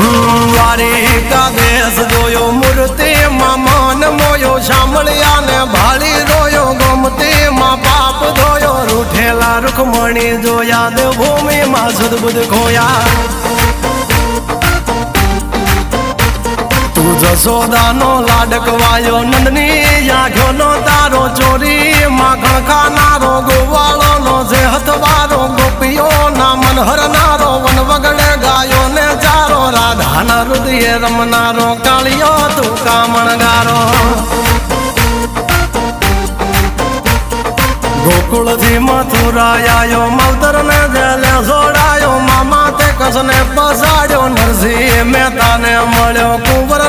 દ્વારિકા દેશ જોયો, મૂર્તિ માં મન મોયો સાંભળ્યા ને ભાળી રોયો, ગમતી માં પાપ ધોયો, રૂઠેલા રૂખમણી જોયા દેવભૂમિ માં સદબુદ ખોયા. તું જશોદાનો લાડકવાયો નંદની આંખો નો તારો ચોરી માખણ ખાનારો ગોવાળો નો જે હથવારો ગોપીઓ ના મન રાધાના હૃદય રમનારો, કાળિયો તું કામણગારો. ગોકુળથી મથુરા આયો મવતર ને જલે જોડાયો, મામા તે કસને પસાડ્યો નરસિંહ મહેતાને મળ્યો કુંવર